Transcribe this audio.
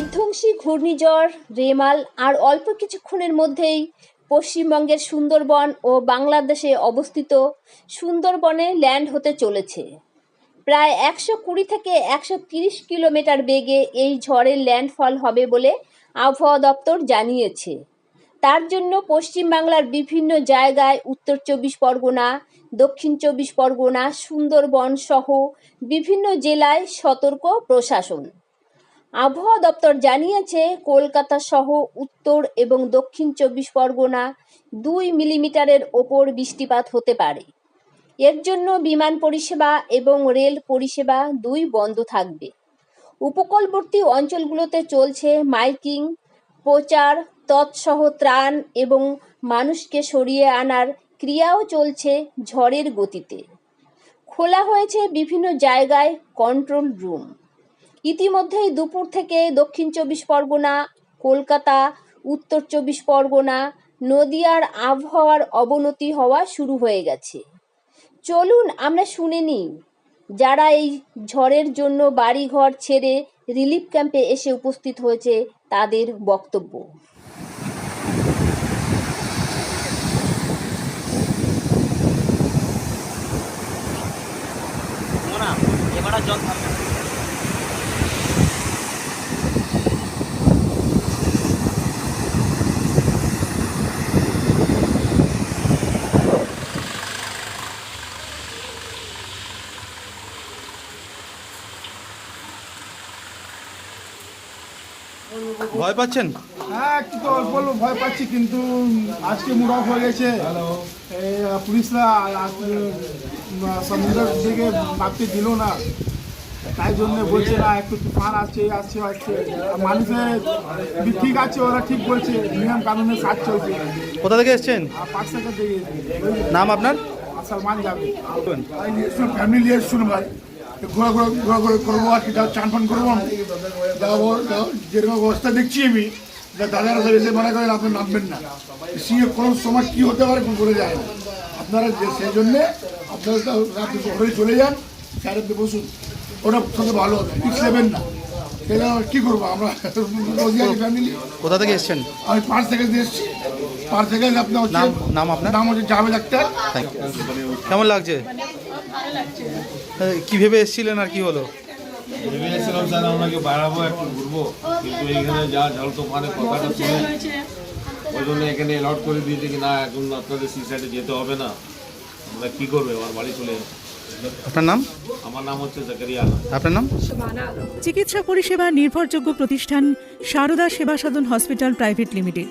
বিধ্বংসী ঘূর্ণিঝড়, রেমাল আর অল্প কিছুক্ষণের মধ্যেই পশ্চিমবঙ্গের সুন্দরবন ও বাংলাদেশে অবস্থিত সুন্দরবনে ল্যান্ড হতে চলেছে। প্রায় একশো কুড়ি থেকে একশো তিরিশ কিলোমিটার বেগে এই ঝড়ের ল্যান্ডফল হবে বলে আবহাওয়া দপ্তর জানিয়েছে। তার জন্য পশ্চিমবাংলার বিভিন্ন জায়গায় উত্তর চব্বিশ পরগনা, দক্ষিণ চব্বিশ পরগনা, সুন্দরবন সহ বিভিন্ন জেলায় সতর্ক প্রশাসন। আবহাওয়া দপ্তর জানিয়েছে, কলকাতা সহ উত্তর এবং দক্ষিণ চব্বিশ পরগনা দুই মিলিমিটারের ওপর বৃষ্টিপাত হতে পারে। এর জন্য বিমান পরিষেবা এবং রেল পরিষেবা দুই বন্ধ থাকবে। উপকূলবর্তী অঞ্চলগুলোতে চলছে মাইকিং, প্রচার, তৎসহ ত্রাণ এবং মানুষকে সরিয়ে আনার ক্রিয়াও চলছে ঝড়ের গতিতে। খোলা হয়েছে বিভিন্ন জায়গায় কন্ট্রোল রুম ইতিমধ্যেই দুপুর থেকে দক্ষিণ চব্বিশ পরগনা, কলকাতা, উত্তর চব্বিশ পরগনা, নদিয়ার আবহাওয়ার অবনতি হওয়া শুরু হয়ে গেছে। চলুন আমরা শুনে নিই, যারা এই ঝড়ের জন্য বাড়িঘর ছেড়ে রিলিফ ক্যাম্পে এসে উপস্থিত হয়েছে, তাদের বক্তব্য। এবার ভয় পাচ্ছেন? হ্যাঁ একটু তো অল্প অল্প ভয় পাচ্ছি কিন্তু আজকে মুড অফ হয়ে গেছে। পুলিশরা সমুদ্রের দিকে নামতে দিল না। তাই জন্য বলছে না একটু তুফান আসছে এই আসছে আসছে। মানুষের ঠিক আছে ওরা ঠিক বলছে নিয়ম কানুনের কাজ চলছে। কোথা থেকে এসছেন? নাম আপনার? সালমান যাবে। ফ্যামিলি নিয়ে এসছিল ভাই। ঘোরা ঘোরা ঘোরা ঘোরা করব আর কি চান ফান করব। যাব যেরকম অবস্থা দেখছি আমি দাদারা সব এসে মনে করেন আপনি নামবেন না। সিংহে কোনো সময় কী হতে পারে করে যায় না। আপনারা সেই জন্যে আপনারা রাত্রি ঘরে চলে যান চারিতে বসুন। ওটা সবচেয়ে ভালো হবে রিক্স নেবেন না। কী করব? আমরা ফ্যামিলি কোথা থেকে এসছেন? আমি পাঁচ থেকে এসেছি। পাঁচ থেকে আপনার নাম- আপনার? নাম হচ্ছে জাভেদ আক্তার। কেমন লাগছে? কি ভেবে এসেছিলেন আর কি হলো? স্যার বাড়াবো একটু ঘুরবো? কিন্তু এইখানে যা জল কথাটা শুনে ওই জন্য এখানে অ্যালাউট করে দিয়েছে কি না এখন আপনাদের সি সাইডে যেতে হবে না। আমরা কী করবে? আমার বাড়ি চলে যাব। আপনার নাম? আমার নাম হচ্ছে জাকারিয়া আপনার নাম? চিকিৎসা পরিষেবা নির্ভরযোগ্য প্রতিষ্ঠান Sarada Seva Sadhan hospital private limited.